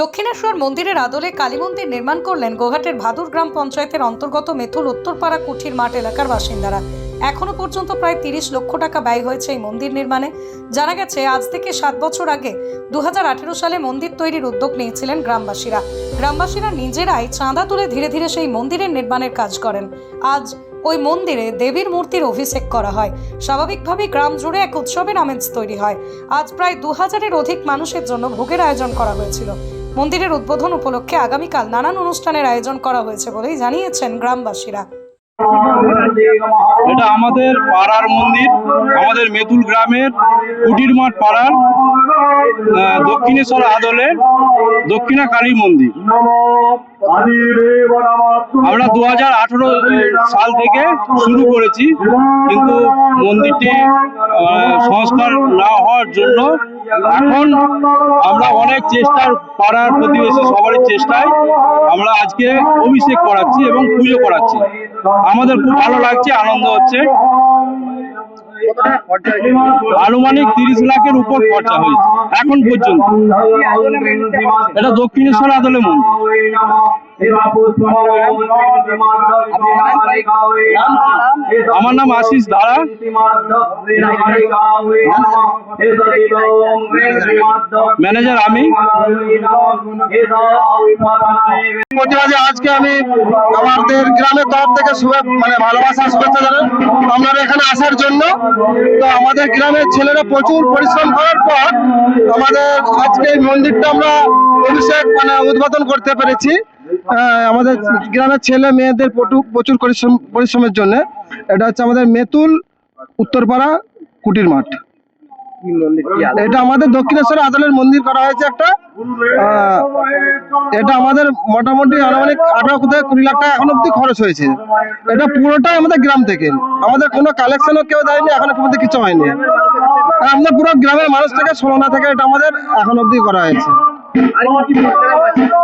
দক্ষিণেশ্বর মন্দিরের আদলে কালী মন্দির নির্মাণ করলেন গোঘাটের ভাদুর গ্রাম পঞ্চায়েতের অন্তর্গত মেথুল উত্তরপাড়া কুঠির মাঠ এলাকার বাসিন্দারা। এখনও পর্যন্ত প্রায় তিরিশ লক্ষ টাকা ব্যয় হয়েছে এই মন্দির নির্মাণে। জানা গেছে, আজ থেকে সাত বছর আগে দু হাজার আঠেরো সালে মন্দির তৈরির উদ্যোগ নিয়েছিলেন গ্রামবাসীরা। গ্রামবাসীরা নিজেরাই চাঁদা তুলে ধীরে ধীরে সেই মন্দিরের নির্মাণের কাজ করেন। আজ ওই মন্দিরে দেবীর মূর্তির অভিষেক করা হয়। স্বাভাবিকভাবেই গ্রাম জুড়ে এক উৎসবের আমেজ তৈরি হয়। আজ প্রায় দু হাজারের অধিক মানুষের জন্য ভোগের আয়োজন করা হয়েছিল। মন্দিরের উদ্বোধন উপলক্ষে আগামীকাল নানান অনুষ্ঠানের আয়োজন করা হয়েছে বলেই জানিয়েছেন গ্রামবাসীরা। এটা আমাদের পাড়ার মন্দির, আমাদের মেদুল গ্রামের কুটির মাঠ পাড়ার দক্ষিণেশ্বর আদলের দক্ষিণা কালী মন্দির। আমরা দু হাজার আঠেরো সাল থেকে শুরু করেছি কিন্তু মন্দিরটি সংস্কার না হওয়ার জন্য এখন আমরা অনেক চেষ্টার পাড়ার প্রতিবেশী সবারই চেষ্টায় আমরা আজকে অভিষেক করাচ্ছি এবং পুজো করাচ্ছি। আমাদের খুব ভালো লাগছে আনন্দ হচ্ছে। আনুমানিক তিরিশ লাখের উপর খরচা হয়েছে এখন পর্যন্ত। এটা দক্ষিণেশ্বর আদলে মন্দির। আমার নাম আশিস ধারা ম্যানেজার আমি। আজকে আমি আমাদের গ্রামের তরফ থেকে মানে ভালোবাসা, শুভেচ্ছা জানাই। আপনারা এখানে আসার জন্য। তো আমাদের গ্রামের ছেলেরা প্রচুর পরিশ্রম করার পর আমাদের আজকে এই মন্দিরটা আমরা অভিষেক মানে উদ্বোধন করতে পেরেছি। আমাদের গ্রামের ছেলে মেয়েদের প্রচুর পরিশ্রম, পরিশ্রমের জন্য। এটা হচ্ছে আমাদের মেতুল উত্তরপাড়া কুটির মাঠ। এটা আমাদের দক্ষিণেশ্বর আদালের মন্দির করা হয়েছে একটা। এটা আমাদের মোটামুটি আনুমানিক আঠারো থেকে কুড়ি লাখ টাকা এখন অব্দি খরচ হয়েছে। এটা পুরোটাই আমাদের গ্রাম থেকে। আমাদের কোনো কালেকশনও কেউ দেয়নি, এখনও পর্যন্ত কিছু হয়নি। আর আমাদের পুরো গ্রামের মানুষ থেকে সোনা থেকে এটা আমাদের এখন অব্দি করা হয়েছে।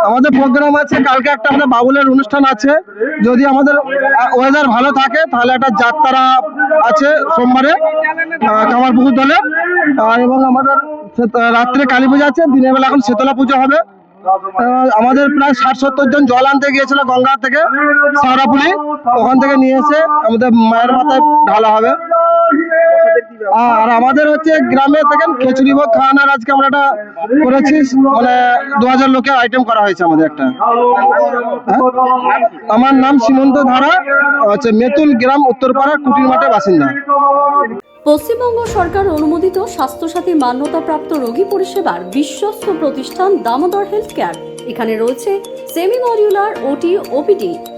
আমাদের প্রোগ্রাম আছে, কালকে একটা আমাদের বাবুলের অনুষ্ঠান আছে। যদি আমাদের ওয়েদার ভালো থাকে, তাহলে একটা যাত্রা আছে সোমবারে কামারপুকুর দলে এবং আমাদের রাত্রে কালী পুজো আছে, দিনের বেলা এখন শীতলা পুজো হবে। আমাদের প্রায় ষাট সত্তর জন জল আনতে গিয়েছিল গঙ্গা থেকে সারাপুলি ওখান থেকে নিয়ে এসে আমাদের মায়ের মাথায় ঢালা হবে। আর আমাদের হচ্ছে গ্রামে থেকে খিচুড়ি ভোগ খাওয়ানোর আজকে আমরা একটা করেছি মানে দু হাজার লোকের আইটেম করা হয়েছে আমাদের একটা। হ্যাঁ? আমার নাম সীমন্ত ধারা, হচ্ছে মেতুল গ্রাম উত্তরপাড়া কুটির মাঠের বাসিন্দা। পশ্চিমবঙ্গ সরকার অনুমোদিত স্বাস্থ্যসাথী মান্যতাপ্রাপ্ত রোগী পরিষেবার বিশ্বস্ত প্রতিষ্ঠান দামোদর হেলথ কেয়ার। এখানে রয়েছে semi modular OT OPD